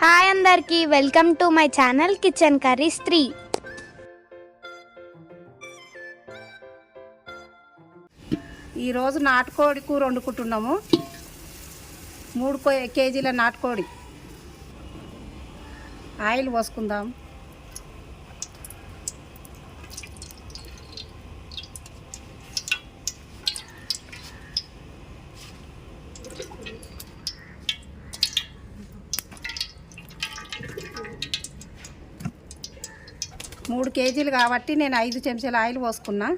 Hi అందరికీ welcome to my channel kitchen curries three. ఈరోజు నాటుకోడి కూర వండుకుంటున్నాము మూడు కో- కేజీల నాటుకోడి. ఆయిల్ పోసుకుందాం. మూడు కేజీలు కాబట్టి నేను ఐదు చెంచాల ఆయిల్ పోసుకున్నా.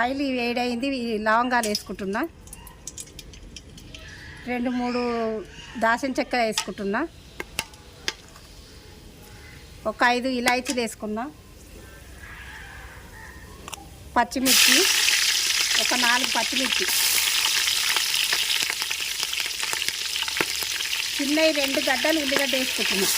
ఆయిల్ వేడైంది లవంగాలు వేసుకుంటున్నా. రెండు మూడు దాసిన చెక్క వేసుకుంటున్నా. ఒక ఐదు ఇలాయచీలు వేసుకున్నా. పచ్చిమిర్చి ఒక నాలుగు పచ్చిమిర్చి. చిన్నవి రెండు గడ్డలు ఉల్లిగడ్డ వేసుకుంటున్నా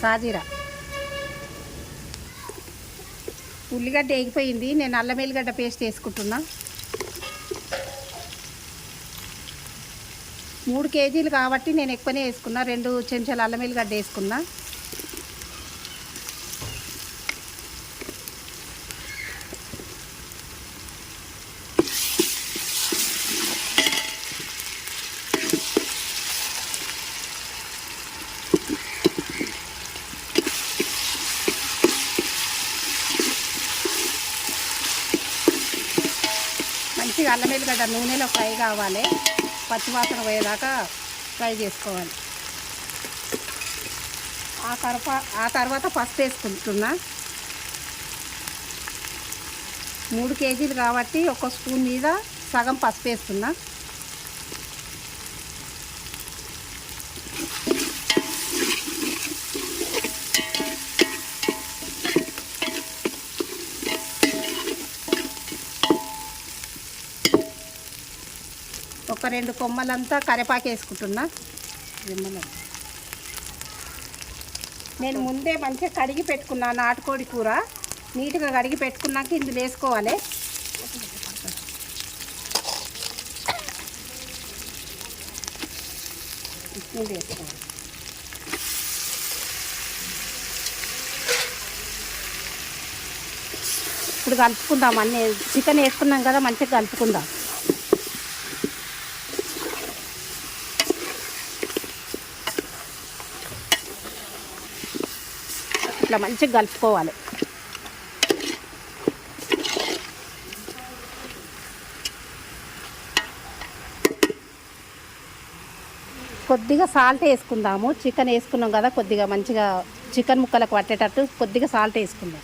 సాజీరా ఉల్లిగడ్డ ఎగిపోయింది నేను అల్లం ఎల్లిగడ్డ పేస్ట్ వేసుకుంటున్నా. మూడు కేజీలు కాబట్టి నేను ఎక్కువనే వేసుకున్నా. రెండు చెంచాలు అల్లం ఎల్లిగడ్డ వేసుకున్నా మంచిగా అల్లం ఎల్లిగడ్డ నూనెలో ఫ్రై కావాలి. పచ్చివాసన పోయేదాకా ఫ్రై చేసుకోవాలి. ఆ తర్వాత ఆ తర్వాత పసుపు వేసుకుంటున్నా. మూడు కేజీలు కాబట్టి ఒక స్పూన్ మీద సగం పసుపు వేస్తున్నా. ఒక రెండు కొమ్మలంతా కరివేపాకు వేసుకుంటున్నా. నేను ముందే మంచిగా కడిగి పెట్టుకున్నా నాటుకోడి కూర. నీట్గా కడిగి పెట్టుకున్నాక ఇందులో వేసుకోవాలి. ఇందులో వేసుకోవాలి. ఇప్పుడు కలుపుకుందాం. అన్నీ చికెన్ వేసుకున్నాం కదా మంచిగా కలుపుకుందాం. ఇట్లా మంచిగా కలుపుకోవాలి. కొద్దిగా సాల్ట్ వేసుకుందాము. చికెన్ వేసుకున్నాం కదా కొద్దిగా మంచిగా చికెన్ ముక్కలకు పట్టేటట్టు కొద్దిగా సాల్ట్ వేసుకుందాం.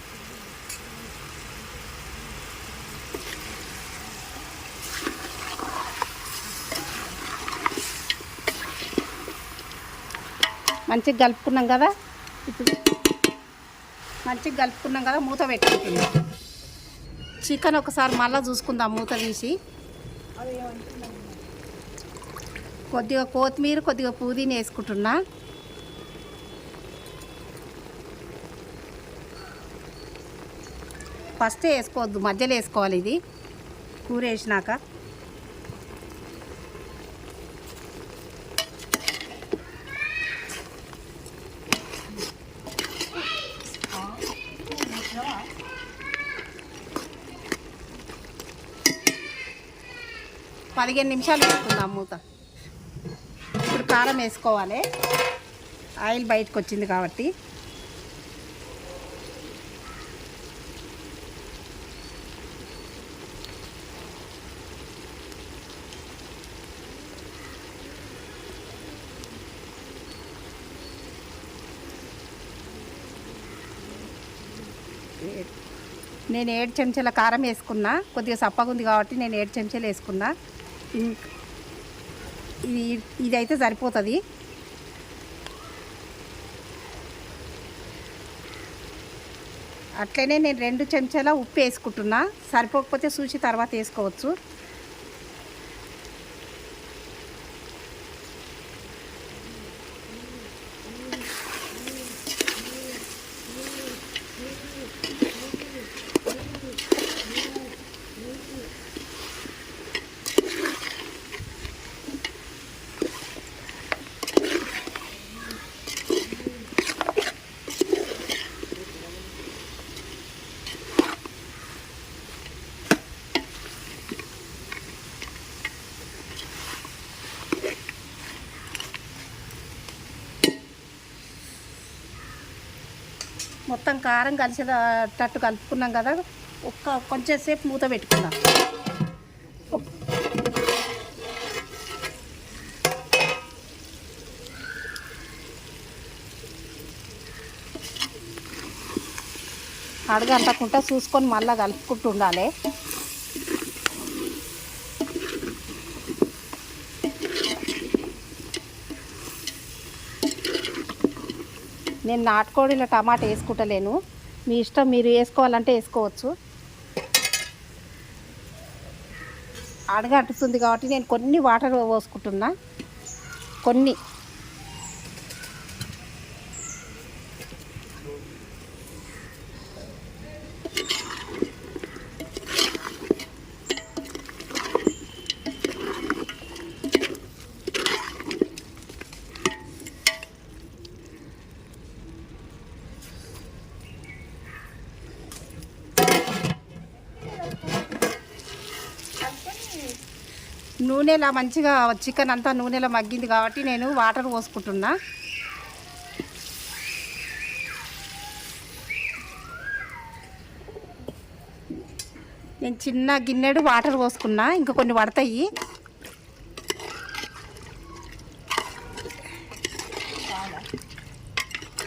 మంచిగా కలుపుకున్నాం కదా. ఇప్పుడు మంచిగా కలుపుకున్నాం కదా మూత పెట్టుకుంటున్నాం చికెన్ ఒకసారి మళ్ళీ చూసుకుందాం మూత తీసి. కొద్దిగా కొత్తిమీర కొద్దిగా పుదీనా వేసుకుంటున్నా. ఫస్ట్ వేసుకోవద్దు మధ్యలో వేసుకోవాలి ఇది. కూర వేసినాక. పదిహేను నిమిషాలు వేసుకుందాం మూత. ఇప్పుడు కారం వేసుకోవాలి. ఆయిల్ బయటకు వచ్చింది కాబట్టి. నేను ఏడు చెంచాల కారం వేసుకున్నా. కొద్దిగా సప్పగా ఉంది కాబట్టి నేను ఏడు చెంచాలు వేసుకున్నా. ఇది ఇదైతే సరిపోతుంది. అట్లనే నేను రెండు చెంచాల ఉప్పు వేసుకుంటున్నా. సరిపోకపోతే చూసి తర్వాత వేసుకోవచ్చు. మొత్తం కారం కలిసేటట్టు కలుపుకున్నాం కదా ఒక్క కొంచెంసేపు మూత పెట్టుకున్నాం. అడగంటకుండా చూసుకొని మళ్ళీ కలుపుకుంటూ ఉండాలి. నేను నాటుకోడిలో టమాటా వేసుకుంటలేను. మీ ఇష్టం మీరు వేసుకోవాలంటే వేసుకోవచ్చు. అడగంటుతుంది కాబట్టి నేను కొన్ని వాటర్ పోసుకుంటున్నా. కొన్ని. నూనెలా మంచిగా చికెన్ అంతా నూనెలో మగ్గింది కాబట్టి నేను వాటర్ పోసుకుంటున్నా. నేను చిన్న గిన్నెడు వాటర్ పోసుకున్నా ఇంకా కొన్ని పడతాయి.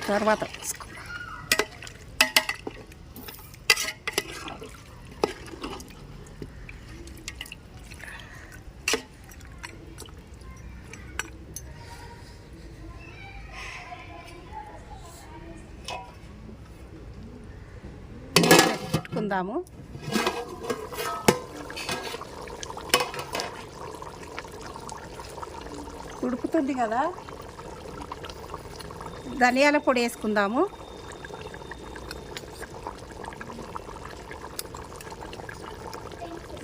తర్వాత పోసుకో. ఉడుకుతుంది కదా? ధనియాల పొడి వేసుకుందాము.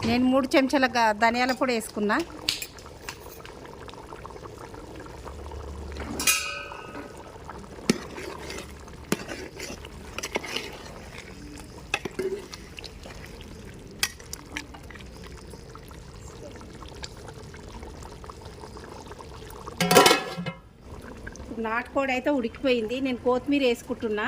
నేను మూడు చెంచాల ధనియాల పొడి వేసుకున్నా. నాటుకోడి అయితే ఉడికిపోయింది. నేను కొత్తిమీర వేసుకుంటున్నా.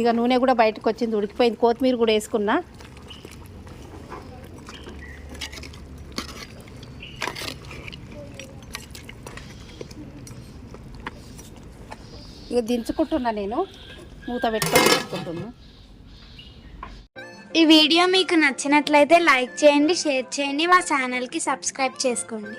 ఇక నూనె కూడా బయటకు వచ్చింది ఉడికిపోయింది. కొత్తిమీర కూడా వేసుకున్నా. ఇక దించుకుంటున్నా నేను. మూత పెట్టుకొని దించుకుంటున్నా ఈ వీడియో మీకు నచ్చినట్లయితే లైక్ చేయండి షేర్ చేయండి మా ఛానల్కి సబ్స్క్రైబ్ చేసుకోండి.